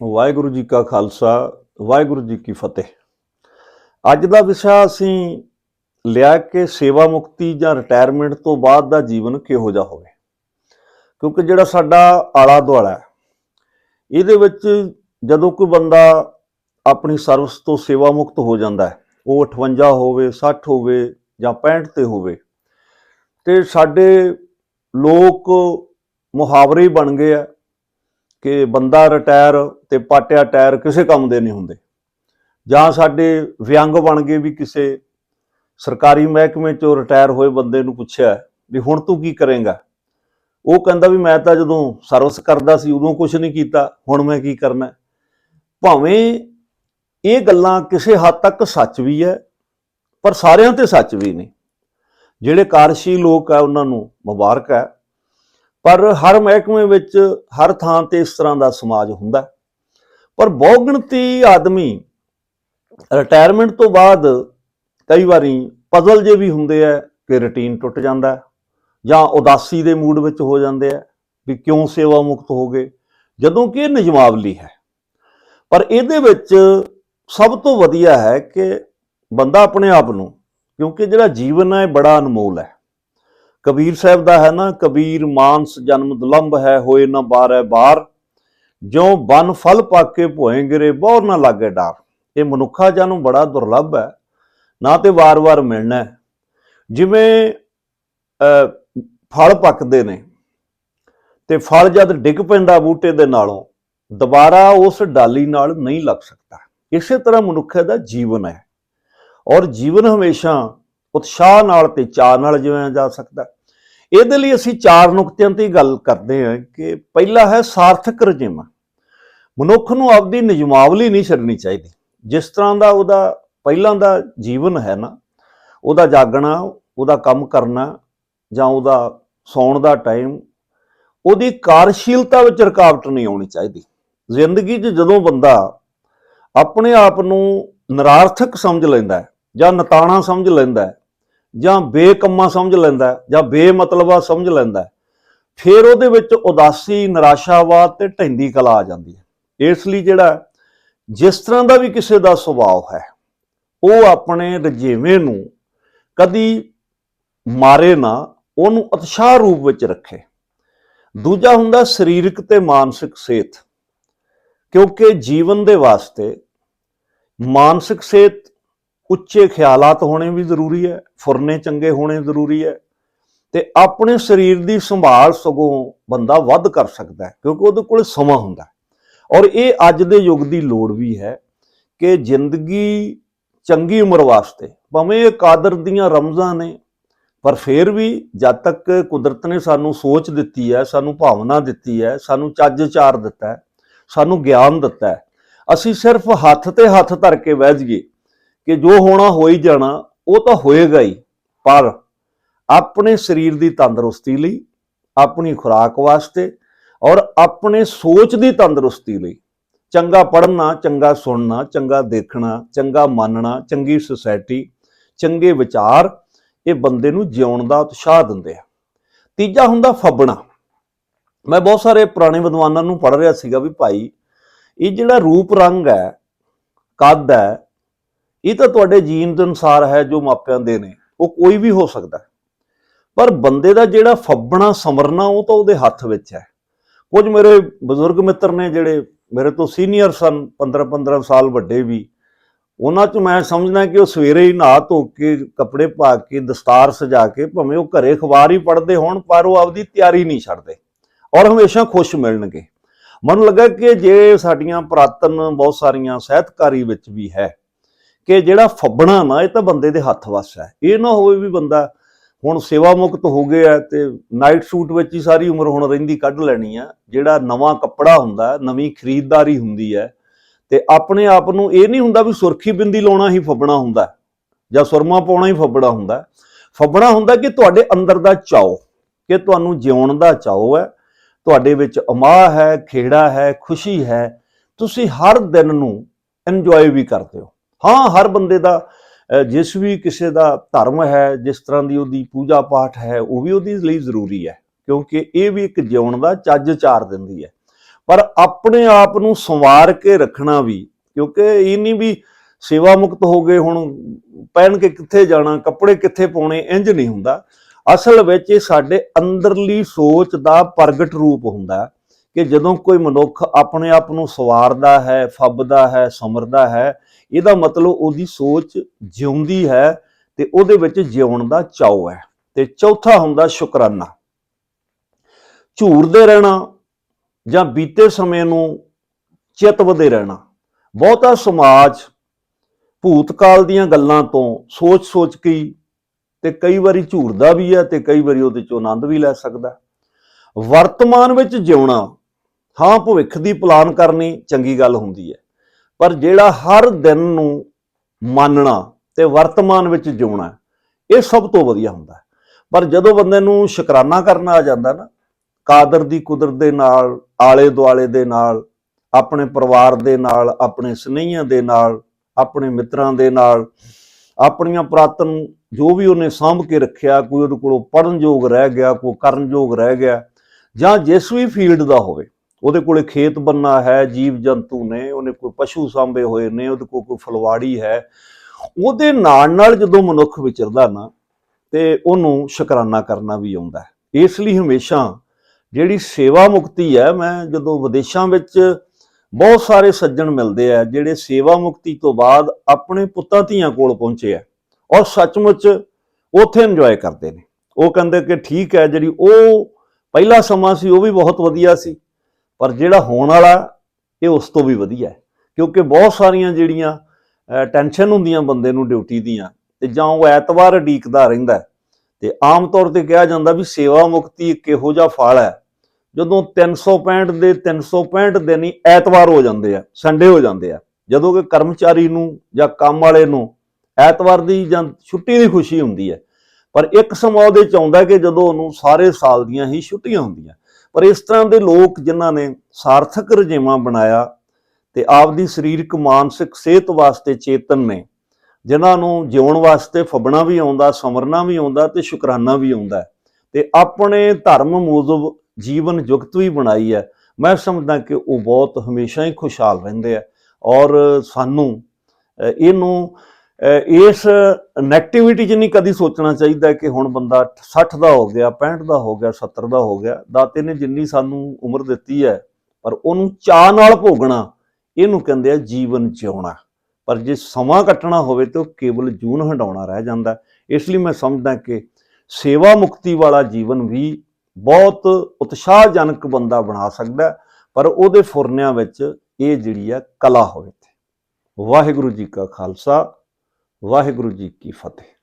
ਵਾਹਿਗੁਰੂ ਜੀ ਕਾ ਖਾਲਸਾ, ਵਾਹਿਗੁਰੂ ਜੀ ਕੀ ਫਤਿਹ। ਅੱਜ ਦਾ ਵਿਸ਼ਾ ਅਸੀਂ ਲਿਆ ਕਿ ਸੇਵਾ ਮੁਕਤੀ ਜਾਂ ਰਿਟਾਇਰਮੈਂਟ ਤੋਂ ਬਾਅਦ ਦਾ ਜੀਵਨ ਕਿਹੋ ਜਿਹਾ ਹੋਵੇ। ਕਿਉਂਕਿ ਜਿਹੜਾ ਸਾਡਾ ਆਲਾ ਦੁਆਲਾ ਹੈ, ਇਹਦੇ ਵਿੱਚ ਜਦੋਂ ਕੋਈ ਬੰਦਾ ਆਪਣੀ ਸਰਵਿਸ ਤੋਂ ਸੇਵਾ ਮੁਕਤ ਹੋ ਜਾਂਦਾ ਹੈ, ਉਹ 58 ਹੋਵੇ 60 ਹੋਵੇ ਜਾਂ 65 ਤੇ ਹੋਵੇ, ਤੇ ਸਾਡੇ ਲੋਕ ਮੁਹਾਵਰੇ ਬਣ ਗਏ ਆ ਕਿ ਬੰਦਾ ਰਿਟਾਇਰ ਤੇ ਪਾਟਿਆ ਟਾਇਰ ਕਿਸੇ ਕੰਮ ਦੇ ਨਹੀਂ ਹੁੰਦੇ। ਜਾਂ ਸਾਡੇ ਵਿਅੰਗ ਬਣ ਗਏ ਵੀ ਕਿਸੇ ਸਰਕਾਰੀ ਮਹਿਕਮੇ ਚੋਂ ਰਿਟਾਇਰ ਹੋਏ ਬੰਦੇ ਨੂੰ ਪੁੱਛਿਆ ਵੀ ਹੁਣ ਤੂੰ ਕੀ ਕਰੇਂਗਾ? ਉਹ ਕਹਿੰਦਾ ਵੀ ਮੈਂ ਤਾਂ ਜਦੋਂ ਸਰਵਿਸ ਕਰਦਾ ਸੀ ਉਦੋਂ ਕੁਝ ਨਹੀਂ ਕੀਤਾ, ਹੁਣ ਮੈਂ ਕੀ ਕਰਨਾ? ਭਾਵੇਂ ਇਹ ਗੱਲਾਂ ਕਿਸੇ ਹੱਦ ਤੱਕ ਸੱਚ ਵੀ ਹੈ, ਪਰ ਸਾਰਿਆਂ ਤੇ ਸੱਚ ਵੀ ਨਹੀਂ ਜਿਹੜੇ ਕਾਰਸ਼ੀ ਲੋਕ ਆ ਉਹਨਾਂ ਨੂੰ ਮੁਬਾਰਕ ਹੈ। ਪਰ ਹਰ ਮਹਿਕਮੇ ਵਿੱਚ ਹਰ ਥਾਂ ਤੇ ਇਸ ਤਰ੍ਹਾਂ ਦਾ ਸਮਾਜ ਹੁੰਦਾ ਪਰ ਬਹੁਗਿਣਤੀ ਆਦਮੀ ਰਿਟਾਇਰਮੈਂਟ ਤੋਂ ਬਾਅਦ ਕਈ ਵਾਰੀ ਪਜ਼ਲ ਜੇ ਵੀ ਹੁੰਦੇ ਆ ਕਿ ਰੁਟੀਨ ਟੁੱਟ ਜਾਂਦਾ ਜਾਂ ਉਦਾਸੀ ਦੇ ਮੂਡ ਵਿੱਚ ਹੋ ਜਾਂਦੇ ਆ ਵੀ ਕਿਉਂ ਸੇਵਾ ਮੁਕਤ ਹੋ ਗਏ। ਜਦੋਂ ਕਿ ਇਹ ਨਿਜਮਾਵਲੀ ਹੈ। ਪਰ ਇਹਦੇ ਵਿੱਚ ਸਭ ਤੋਂ ਵਧੀਆ ਹੈ ਕਿ ਬੰਦਾ ਆਪਣੇ ਆਪ ਨੂੰ, ਕਿਉਂਕਿ ਜਿਹੜਾ ਜੀਵਨ ਹੈ ਇਹ ਬੜਾ ਅਨਮੋਲ ਹੈ। ਕਬੀਰ ਸਾਹਿਬ ਦਾ ਹੈ ਨਾ, ਕਬੀਰ ਮਾਨਸ ਜਨਮ ਦੁਲੰਭ ਹੈ, ਹੋਏ ਨਾ ਬਾਰੈ ਬਾਰ। ਜਿਉ ਬਨ ਫਲ ਪਾਕੇ ਭੋਏ ਗਿਰੇ ਬਹੁਰ ਨਾ ਲਾਗੇ ਡਾਰ। ਇਹ ਮਨੁੱਖਾ ਜਨਮ ਬੜਾ ਦੁਰਲੱਭ ਹੈ, ਨਾ ਤੇ ਵਾਰ-ਵਾਰ ਮਿਲਣਾ ਜਿਵੇਂ ਫਲ ਪੱਕਦੇ ਨੇ, ਤੇ ਫਲ ਜਦ ਡਿੱਗ ਪੈਂਦਾ ਬੂਟੇ ਦੇ ਨਾਲੋਂ, ਦੁਬਾਰਾ ਉਸ ਡਾਲੀ ਨਾਲ ਨਹੀਂ ਲੱਗ ਸਕਦਾ। ਇਸੇ ਤਰ੍ਹਾਂ ਮਨੁੱਖ ਦਾ ਜੀਵਨ ਹੈ। ਔਰ ਜੀਵਨ ਹਮੇਸ਼ਾ ਉਤਸ਼ਾਹ ਨਾਲ ਤੇ ਚਾਅ ਨਾਲ ਜਿਉਇਆ ਜਾ ਸਕਦਾ। ਇਹਦੇ ਲਈ ਅਸੀਂ ਚਾਰ ਨੁਕਤਿਆਂ ਤੇ ਗੱਲ ਕਰਦੇ ਹਾਂ ਕਿ ਪਹਿਲਾ ਹੈ ਸਾਰਥਕ ਰਜੇਵਾ ਮਨੁੱਖ ਨੂੰ ਆਪਦੀ ਨਿਯਮਾਵਲੀ ਨਹੀਂ ਛੱਡਣੀ ਚਾਹੀਦੀ। ਜਿਸ ਤਰ੍ਹਾਂ ਦਾ ਉਹਦਾ ਪਹਿਲਾਂ ਦਾ ਜੀਵਨ ਹੈ ਨਾ, ਉਹਦਾ ਜਾਗਣਾ, ਉਹਦਾ ਕੰਮ ਕਰਨਾ ਜਾਂ ਉਹਦਾ ਸੌਣ ਦਾ ਟਾਈਮ, ਉਹਦੀ ਕਾਰਜਸ਼ੀਲਤਾ ਵਿੱਚ ਰੁਕਾਵਟ ਨਹੀਂ ਆਉਣੀ ਚਾਹੀਦੀ। ਜ਼ਿੰਦਗੀ 'ਚ ਜਦੋਂ ਬੰਦਾ ਆਪਣੇ ਆਪ ਨੂੰ ਨਿਰਾਰਥਕ ਸਮਝ ਲੈਂਦਾ ਹੈ ਜਾਂ ਨਤਾਣਾ ਸਮਝ ਲੈਂਦਾ ਹੈ ਜਾਂ ਬੇਕੰਮਾ ਸਮਝ ਲੈਂਦਾ ਜਾਂ ਬੇਮਤਲਬਾ ਸਮਝ ਲੈਂਦਾ ਫਿਰ ਉਹਦੇ ਵਿੱਚ ਉਦਾਸੀ, ਨਿਰਾਸ਼ਾਵਾਦ ਤੇ ਢੈਂਦੀ ਕਲਾ ਆ ਜਾਂਦੀ ਹੈ। ਇਸ ਲਈ ਜਿਹੜਾ ਜਿਸ ਤਰ੍ਹਾਂ ਦਾ ਵੀ ਕਿਸੇ ਦਾ ਸੁਭਾਅ ਹੈ, ਉਹ ਆਪਣੇ ਰਜੇਵੇਂ ਨੂੰ ਕਦੀ ਮਾਰੇ ਨਾ, ਉਹਨੂੰ ਉਤਸ਼ਾਹ ਰੂਪ ਵਿੱਚ ਰੱਖੇ। ਦੂਜਾ ਹੁੰਦਾ ਸਰੀਰਕ ਤੇ ਮਾਨਸਿਕ ਸਿਹਤ, ਕਿਉਂਕਿ ਜੀਵਨ ਦੇ ਵਾਸਤੇ ਮਾਨਸਿਕ ਸਿਹਤ ਉੱਚੇ ਖਿਆਲਾਤ ਹੋਣੇ ਵੀ ਜ਼ਰੂਰੀ ਹੈ, ਫੁਰਨੇ ਚੰਗੇ ਹੋਣੇ ਜ਼ਰੂਰੀ ਹੈ ਤੇ ਆਪਣੇ ਸਰੀਰ ਦੀ ਸੰਭਾਲ ਸਗੋਂ ਬੰਦਾ ਵੱਧ ਕਰ ਸਕਦਾ ਕਿਉਂਕਿ ਉਹਦੇ ਕੋਲ ਸਮਾਂ ਹੁੰਦਾ ਔਰ ਇਹ ਅੱਜ ਦੇ ਯੁੱਗ ਦੀ ਲੋੜ ਵੀ ਹੈ ਕਿ ਜ਼ਿੰਦਗੀ ਚੰਗੀ ਉਮਰ ਵਾਸਤੇ, ਭਾਵੇਂ ਇਹ ਕਾਦਰ ਦੀਆਂ ਰਮਜ਼ਾਂ ਨੇ, ਪਰ ਫਿਰ ਵੀ ਜਦ ਤੱਕ ਕੁਦਰਤ ਨੇ ਸਾਨੂੰ ਸੋਚ ਦਿੱਤੀ ਹੈ, ਸਾਨੂੰ ਭਾਵਨਾ ਦਿੱਤੀ ਹੈ, ਸਾਨੂੰ ਚੱਜ ਚਾਰ ਦਿੱਤਾ ਹੈ, ਸਾਨੂੰ ਗਿਆਨ ਦਿੱਤਾ ਹੈ, ਅਸੀਂ ਸਿਰਫ ਹੱਥ ਤੇ ਹੱਥ ਧਰ ਕੇ ਬਹਿ ਜਾਈਏ ਕਿ ਜੋ ਹੋਣਾ ਹੋ ਹੀ ਜਾਣਾ, ਉਹ ਤਾਂ ਹੋਏਗਾ ਹੀ, ਪਰ ਆਪਣੇ ਸਰੀਰ ਦੀ ਤੰਦਰੁਸਤੀ ਲਈ, ਆਪਣੀ ਖੁਰਾਕ ਵਾਸਤੇ ਔਰ ਆਪਣੇ ਸੋਚ ਦੀ ਤੰਦਰੁਸਤੀ ਲਈ ਚੰਗਾ ਪੜ੍ਹਨਾ, ਚੰਗਾ ਸੁਣਨਾ, ਚੰਗਾ ਦੇਖਣਾ, ਚੰਗਾ ਮੰਨਣਾ, ਚੰਗੀ ਸੁਸਾਇਟੀ, ਚੰਗੇ ਵਿਚਾਰ, ਇਹ ਬੰਦੇ ਨੂੰ ਜਿਉਣ ਦਾ ਉਤਸ਼ਾਹ ਦਿੰਦੇ ਆ। ਤੀਜਾ ਹੁੰਦਾ ਫੱਬਣਾ। ਮੈਂ ਬਹੁਤ ਸਾਰੇ ਪੁਰਾਣੇ ਵਿਦਵਾਨਾਂ ਨੂੰ ਪੜ੍ਹ ਰਿਹਾ ਸੀਗਾ ਵੀ ਭਾਈ, ਇਹ ਜਿਹੜਾ ਰੂਪ ਰੰਗ ਹੈ, ਕੱਦ ਹੈ ਇਹ ਤਾਂ ਤੁਹਾਡੇ ਜੀਨ ਦੇ ਅਨੁਸਾਰ ਹੈ ਜੋ ਮਾਪਿਆਂ ਦੇ ਨੇ, ਉਹ ਕੋਈ ਵੀ ਹੋ ਸਕਦਾ ਪਰ ਬੰਦੇ ਦਾ ਜਿਹੜਾ ਫੱਬਣਾ, ਸਮਰਨਾ, ਉਹ ਤਾਂ ਉਹਦੇ ਹੱਥ ਵਿੱਚ ਹੈ। ਕੁਝ ਮੇਰੇ ਬਜ਼ੁਰਗ ਮਿੱਤਰ ਨੇ ਜਿਹੜੇ ਮੇਰੇ ਤੋਂ ਸੀਨੀਅਰ ਸਨ 15 15 ਸਾਲ ਵੱਡੇ ਵੀ, ਉਹਨਾਂ 'ਚ ਮੈਂ ਸਮਝਦਾ ਕਿ ਉਹ ਸਵੇਰੇ ਹੀ ਨਹਾ ਧੋ ਕੇ, ਕੱਪੜੇ ਪਾ ਕੇ, ਦਸਤਾਰ ਸਜਾ ਕੇ, ਭਾਵੇਂ ਉਹ ਘਰੇ ਅਖਬਾਰ ਹੀ ਪੜ੍ਹਦੇ ਹੋਣ, ਪਰ ਉਹ ਆਪਦੀ ਤਿਆਰੀ ਨਹੀਂ ਛੱਡਦੇ ਔਰ ਹਮੇਸ਼ਾ ਖੁਸ਼ ਮਿਲਣਗੇ। ਮੈਨੂੰ ਲੱਗਾ ਕਿ ਜੇ ਸਾਡੀਆਂ ਪ੍ਰਾਤਨ ਬਹੁਤ ਸਾਰੀਆਂ ਸਾਹਿਤਕਾਰੀ ਵਿੱਚ ਵੀ ਹੈ ਕਿ ਜਿਹੜਾ ਫੱਬਣਾ ਨਾ, ਇਹ ਤਾਂ ਬੰਦੇ ਦੇ ਹੱਥ ਵੱਸ ਹੈ। ਇਹ ਨਾ ਹੋਵੇ ਵੀ ਬੰਦਾ ਹੁਣ ਸੇਵਾ ਮੁਕਤ ਹੋ ਗਿਆ ਤੇ ਨਾਈਟ ਸੂਟ ਵਿੱਚ ਹੀ ਸਾਰੀ ਉਮਰ ਹੁਣ ਰਹਿੰਦੀ ਕੱਢ ਲੈਣੀ ਆ। ਜਿਹੜਾ ਨਵਾਂ ਕੱਪੜਾ ਹੁੰਦਾ, ਨਵੀਂ ਖਰੀਦਦਾਰੀ ਹੁੰਦੀ ਹੈ ਤੇ ਆਪਣੇ ਆਪ ਨੂੰ ਇਹ ਨਹੀਂ ਹੁੰਦਾ ਵੀ ਸੁਰਖੀ ਬਿੰਦੀ ਲਾਉਣਾ ਹੀ ਫੱਬਣਾ ਹੁੰਦਾ ਜਾਂ ਸੁਰਮਾ ਪਾਉਣਾ ਹੀ ਫੱਬੜਾ ਹੁੰਦਾ ਫੱਬਣਾ ਹੁੰਦਾ ਕਿ ਤੁਹਾਡੇ ਅੰਦਰ ਦਾ ਚਾਓ, ਕਿ ਤੁਹਾਨੂੰ ਜਿਉਣ ਦਾ ਚਾਓ ਹੈ, ਤੁਹਾਡੇ ਵਿੱਚ ਉਮਾਹ ਹੈ, ਖੇੜਾ ਹੈ, ਖੁਸ਼ੀ ਹੈ। ਤੁਸੀਂ ਹਰ ਦਿਨ ਨੂੰ ਇੰਜੋਏ ਵੀ ਕਰਦੇ ਹੋ। ਹਾਂ, ਹਰ ਬੰਦੇ ਦਾ ਜਿਸ ਵੀ ਕਿਸੇ ਦਾ ਧਰਮ ਹੈ, ਜਿਸ ਤਰ੍ਹਾਂ ਦੀ ਉਹਦੀ ਪੂਜਾ ਪਾਠ ਹੈ, ਉਹ ਵੀ ਉਹਦੇ ਲਈ ਜ਼ਰੂਰੀ ਹੈ, ਕਿਉਂਕਿ ਇਹ ਵੀ ਇੱਕ ਜਿਉਣ ਦਾ ਚੱਜ ਚਾਰ ਦਿੰਦੀ ਹੈ। ਪਰ ਆਪਣੇ ਆਪ ਨੂੰ ਸੰਵਾਰ ਕੇ ਰੱਖਣਾ ਵੀ, ਕਿਉਂਕਿ ਇਹ ਨਹੀਂ ਵੀ ਸੇਵਾ ਮੁਕਤ ਹੋ ਗਏ, ਹੁਣ ਪਹਿਨ ਕੇ ਕਿੱਥੇ ਜਾਣਾ, ਕੱਪੜੇ ਕਿੱਥੇ ਪਾਉਣੇ ਇੰਜ ਨਹੀਂ ਹੁੰਦਾ। ਅਸਲ ਵਿੱਚ ਇਹ ਸਾਡੇ ਅੰਦਰਲੀ ਸੋਚ ਦਾ ਪ੍ਰਗਟ ਰੂਪ ਹੁੰਦਾ। ਕਿ ਜਦੋਂ ਕੋਈ ਮਨੁੱਖ ਆਪਣੇ ਆਪ ਨੂੰ ਸਵਾਰਦਾ ਹੈ, ਫੱਬਦਾ ਹੈ, ਸਮਰਦਾ ਹੈ, ਇਹਦਾ ਮਤਲਬ ਉਹਦੀ ਸੋਚ ਜਿਉਂਦੀ ਹੈ ਤੇ ਉਹਦੇ ਵਿੱਚ ਜਿਉਣ ਦਾ ਚਾਅ ਹੈ। ਤੇ ਚੌਥਾ ਹੁੰਦਾ ਸ਼ੁਕਰਾਨਾ। ਝੂਰਦੇ ਰਹਿਣਾ ਜਾਂ ਬੀਤੇ ਸਮੇਂ ਨੂੰ ਚਿਤਵਦੇ ਰਹਿਣਾ। ਬਹੁਤਾ ਸਮਾਜ ਭੂਤਕਾਲ ਦੀਆਂ ਗੱਲਾਂ ਤੋਂ ਸੋਚ-ਸੋਚ ਕੇ ਤੇ ਕਈ ਵਾਰੀ ਝੂਰਦਾ ਵੀ ਹੈ ਤੇ ਕਈ ਵਾਰੀ ਉਹਦੇ ਚੋਂ ਆਨੰਦ ਵੀ ਲੈ ਸਕਦਾ। ਵਰਤਮਾਨ ਵਿੱਚ ਜਿਉਣਾ ਹਾਂ, ਭਵਿੱਖ ਦੀ ਪਲਾਨ ਕਰਨੀ ਚੰਗੀ ਗੱਲ ਹੁੰਦੀ ਹੈ। ਪਰ ਜਿਹੜਾ ਹਰ ਦਿਨ ਨੂੰ ਮੰਨਣਾ ਤੇ ਵਰਤਮਾਨ ਵਿੱਚ ਜਿਉਣਾ, ਇਹ ਸਭ ਤੋਂ ਵਧੀਆ ਹੁੰਦਾ ਪਰ ਜਦੋਂ ਬੰਦੇ ਨੂੰ ਸ਼ੁਕਰਾਨਾ ਕਰਨਾ ਆ ਜਾਂਦਾ ਨਾ, ਕਾਦਰ ਦੀ ਕੁਦਰਤ ਦੇ ਨਾਲ ਆਲੇ ਦੁਆਲੇ ਦੇ ਨਾਲ, ਆਪਣੇ ਪਰਿਵਾਰ ਦੇ ਨਾਲ, ਆਪਣੇ ਸਨੇਹੀਆਂ ਦੇ ਨਾਲ, ਆਪਣੇ ਮਿੱਤਰਾਂ ਦੇ ਨਾਲ, ਆਪਣੀਆਂ ਪ੍ਰਾਤਨ ਜੋ ਵੀ ਉਹਨੇ ਸਾਂਭ ਕੇ ਰੱਖਿਆ, ਕੋਈ ਉਹਦੇ ਕੋਲੋਂ ਪੜਨ ਯੋਗ ਰਹਿ ਗਿਆ, ਕੋਈ ਕਰਨ ਯੋਗ ਰਹਿ ਗਿਆ, ਜਾਂ ਜਿਸ ਵੀ ਫੀਲਡ ਦਾ ਹੋਵੇ ਉਹਦੇ ਕੋਲੇ ਖੇਤ ਬੰਨਾ ਹੈ, ਜੀਵ ਜੰਤੂ ਨੇ, ਉਹਨੇ ਕੋਈ ਪਸ਼ੂ ਸਾਂਭੇ ਹੋਏ ਨੇ, ਉਹਦੇ ਕੋਲ ਕੋਈ ਫਲਵਾੜੀ ਹੈ। ਉਹਦੇ ਨਾਲ ਨਾਲ ਜਦੋਂ ਮਨੁੱਖ ਵਿਚਰਦਾ ਨਾ, ਤੇ ਉਹਨੂੰ ਸ਼ੁਕਰਾਨਾ ਕਰਨਾ ਵੀ ਆਉਂਦਾ ਹੈ। ਇਸ ਲਈ ਹਮੇਸ਼ਾ ਜਿਹੜੀ ਸੇਵਾ ਮੁਕਤੀ ਹੈ, ਮੈਂ ਜਦੋਂ ਵਿਦੇਸ਼ਾਂ ਵਿੱਚ ਬਹੁਤ ਸਾਰੇ ਸੱਜਣ ਮਿਲਦੇ ਆ, ਜਿਹੜੇ ਸੇਵਾ ਮੁਕਤੀ ਤੋਂ ਬਾਅਦ ਆਪਣੇ ਪੁੱਤਾਂ ਧੀਆਂ ਕੋਲ ਪਹੁੰਚੇ ਆ, ਔਰ ਸੱਚਮੁੱਚ ਉੱਥੇ ਇੰਜੋਏ ਕਰਦੇ ਨੇ। ਉਹ ਕਹਿੰਦੇ ਕਿ ਠੀਕ ਹੈ, ਜਿਹੜੀ ਉਹ ਪਹਿਲਾ ਸਮਾਂ ਸੀ, ਉਹ ਵੀ ਬਹੁਤ ਵਧੀਆ ਸੀ। ਪਰ ਜਿਹੜਾ ਹੋਣ ਵਾਲਾ ਇਹ ਉਸ ਤੋਂ ਵੀ ਵਧੀਆ ਹੈ। ਕਿਉਂਕਿ ਬਹੁਤ ਸਾਰੀਆਂ ਜਿਹੜੀਆਂ ਟੈਨਸ਼ਨ ਹੁੰਦੀਆਂ ਬੰਦੇ ਨੂੰ ਡਿਊਟੀ ਦੀਆਂ ਤੇ ਜਾਂ ਉਹ ਐਤਵਾਰ ਉਡੀਕਦਾ ਰਹਿੰਦਾ ਹੈ। ਤੇ ਆਮ ਤੌਰ ਤੇ ਕਿਹਾ ਜਾਂਦਾ ਵੀ ਸੇਵਾ ਮੁਕਤੀ ਇੱਕ ਇਹੋ ਜਿਹਾ ਫਲ ਹੈ, ਜਦੋਂ 365 ਦੇ 365 ਦਿਨ ਹੀ ਐਤਵਾਰ ਹੋ ਜਾਂਦੇ ਆ ਸੰਡੇ ਹੋ ਜਾਂਦੇ ਆ। ਜਦੋਂ ਕਿ ਕਰਮਚਾਰੀ ਨੂੰ ਜਾਂ ਕੰਮ ਵਾਲੇ ਨੂੰ ਐਤਵਾਰ ਦੀ ਜਾਂ ਛੁੱਟੀ ਦੀ ਖੁਸ਼ੀ ਹੁੰਦੀ ਹੈ। ਪਰ ਇੱਕ ਸਮਾਂ ਉਹਦੇ ਚ ਆਉਂਦਾ ਕਿ ਜਦੋਂ ਉਹਨੂੰ ਸਾਰੇ ਸਾਲ ਦੀਆਂ ਹੀ ਛੁੱਟੀਆਂ ਹੁੰਦੀਆਂ। ਪਰ ਇਸ ਤਰ੍ਹਾਂ ਦੇ ਲੋਕ ਜਿਨ੍ਹਾਂ ਨੇ ਸਾਰਥਕ ਰਜੇਵਾਂ ਬਣਾਇਆ ਤੇ ਆਪਦੀ ਸਰੀਰਕ, ਮਾਨਸਿਕ ਸਿਹਤ ਵਾਸਤੇ ਚੇਤਨ ਨੇ, ਜਿਨ੍ਹਾਂ ਨੂੰ ਜਿਉਣ ਵਾਸਤੇ ਫੱਬਣਾ ਵੀ ਆਉਂਦਾ, ਸਮਰਨਾ ਵੀ ਆਉਂਦਾ ਤੇ ਸ਼ੁਕਰਾਨਾ ਵੀ ਆਉਂਦਾ ਹੈ। ਤੇ ਆਪਣੇ ਧਰਮ ਮੂਜਬ ਜੀਵਨ ਜੁਗਤ ਵੀ ਬਣਾਈ ਹੈ। ਮੈਂ ਸਮਝਦਾ ਕਿ ਉਹ ਬਹੁਤ ਹਮੇਸ਼ਾ ਹੀ ਖੁਸ਼ਹਾਲ ਰਹਿੰਦੇ ਆ ਔਰ ਸਾਨੂੰ ਇਹਨੂੰ ਇਸ ਨੈਗੇਟਿਵਿਟੀ 'ਚ ਨਹੀਂ ਕਦੀ ਸੋਚਣਾ ਚਾਹੀਦਾ ਕਿ ਹੁਣ ਬੰਦਾ 60 ਦਾ ਹੋ ਗਿਆ 65 ਦਾ ਹੋ ਗਿਆ 70 ਦਾ ਹੋ ਗਿਆ। ਦਾਤੇ ਨੇ ਜਿੰਨੀ ਸਾਨੂੰ ਉਮਰ ਦਿੱਤੀ ਹੈ, ਪਰ ਉਹਨੂੰ ਚਾਹ ਨਾਲ ਭੋਗਣਾ, ਇਹਨੂੰ ਕਹਿੰਦੇ ਆ ਜੀਵਨ ਜਿਉਣਾ। ਪਰ ਜੇ ਸਮਾਂ ਕੱਟਣਾ ਹੋਵੇ ਤਾਂ ਉਹ ਕੇਵਲ ਜੂਨ ਹੰਡਾਉਣਾ ਰਹਿ ਜਾਂਦਾ ਇਸ ਲਈ ਮੈਂ ਸਮਝਦਾ ਕਿ ਸੇਵਾ ਮੁਕਤੀ ਵਾਲਾ ਜੀਵਨ ਵੀ ਬਹੁਤ ਉਤਸ਼ਾਹਜਨਕ ਬੰਦਾ ਬਣਾ ਸਕਦਾ ਪਰ ਉਹਦੇ ਫੁਰਨਿਆਂ ਵਿੱਚ ਇਹ ਜਿਹੜੀ ਆ ਕਲਾ ਹੋਵੇ ਵਾਹਿਗੁਰੂ ਜੀ ਕਾ ਖਾਲਸਾ। ਵਾਹਿਗੁਰੂ ਜੀ ਕੀ ਫਤਿਹ।